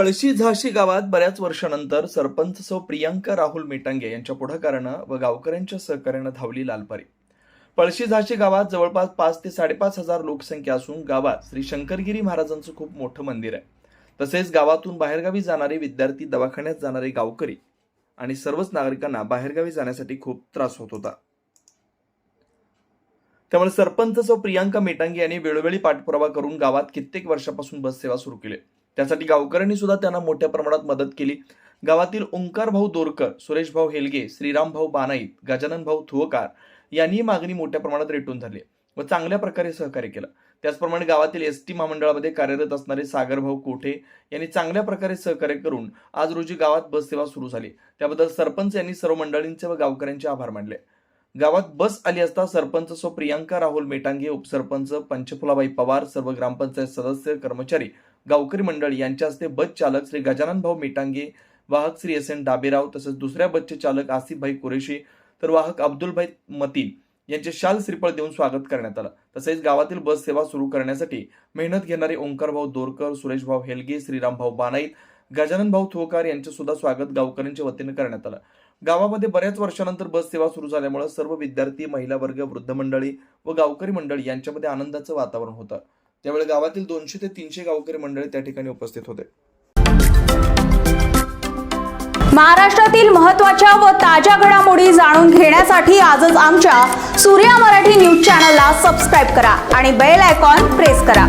पळशी झाशी गावात बऱ्याच वर्षानंतर सरपंच सौ प्रियांका राहुल मेटांगे यांच्या पुढाकारानं व गावकऱ्यांच्या सहकार्यानं धावली लालपरी. पळशी झाशी गावात जवळपास पाच ते साडेपाच हजार लोकसंख्या असून गावात श्री शंकरगिरी महाराजांचं खूप मोठं मंदिर आहे. तसेच गावातून बाहेरगावी जाणारे विद्यार्थी दवाखान्यात जाणारे गावकरी आणि सर्वच नागरिकांना बाहेरगावी जाण्यासाठी खूप त्रास होत होता. त्यामुळे सरपंच सौ प्रियांका मेटांगे यांनी वेळोवेळी पाठपुरावा करून गावात कित्येक वर्षापासून बस सेवा सुरू केली. त्यासाठी गावकऱ्यांनी सुद्धा त्यांना मोठ्या प्रमाणात मदत केली. गावातील ओंकार भाऊ दोरकर सुरेश भाऊ हेलगे श्रीराम भाऊ बानाईत गजानन भाऊ थुवकार यांनी मागणी मोठ्या प्रमाणात रेटून धरली व चांगल्या प्रकारे सहकार्य केलं. त्याचप्रमाणे गावातील एस टी महामंडळामध्ये कार्यरत असणारे सागरभाऊ कोठे यांनी चांगल्या प्रकारे सहकार्य करून आज रोजी गावात बस सेवा सुरू झाली. त्याबद्दल सरपंच यांनी सर्व मंडळींचे व गावकऱ्यांचे आभार मानले. गावात बस आली असता सरपंच सो प्रियांका राहुल मेटांगे उपसरपंच पंचफुलाबाई पवार सर्व ग्रामपंचायत सदस्य कर्मचारी गावकरी मंडळ यांच्या हस्ते बस चालक श्री गजानन भाऊ मेटांगे वाहक श्री एस एन डाबेराव तसेच दुसऱ्या बसचे चालक आसिफभाई कुरेशी तर वाहक अब्दुलभाई मतीन यांचे शाल श्रीफळ देऊन स्वागत करण्यात आलं. तसेच गावातील बस सेवा सुरू करण्यासाठी मेहनत घेणारे ओंकारभाऊ दोरकर सुरेशभाऊ हेलगे श्रीरामभाऊ बानाईत गजानन भाऊ थोकार यांचे सुद्धा स्वागत गावकऱ्यांच्या वतीने करण्यात आलं. गावामध्ये बऱ्याच वर्षानंतर बस सेवा सुरू झाल्यामुळे सर्व विद्यार्थी महिला वर्ग वृद्ध मंडळी व गावकरी मंडळी यांच्यामध्ये आनंदाचं वातावरण होतं. त्यावेळी गावातील दोनशे ते तीनशे गावकरी मंडळी त्या ठिकाणी उपस्थित होते. महाराष्ट्रातील महत्त्वाच्या व ताज्या घडामोडी जाणून घेण्यासाठी आजच आमच्या सूर्या मराठी न्यूज चॅनलला सबस्क्राईब करा आणि बेल आयकॉन प्रेस करा.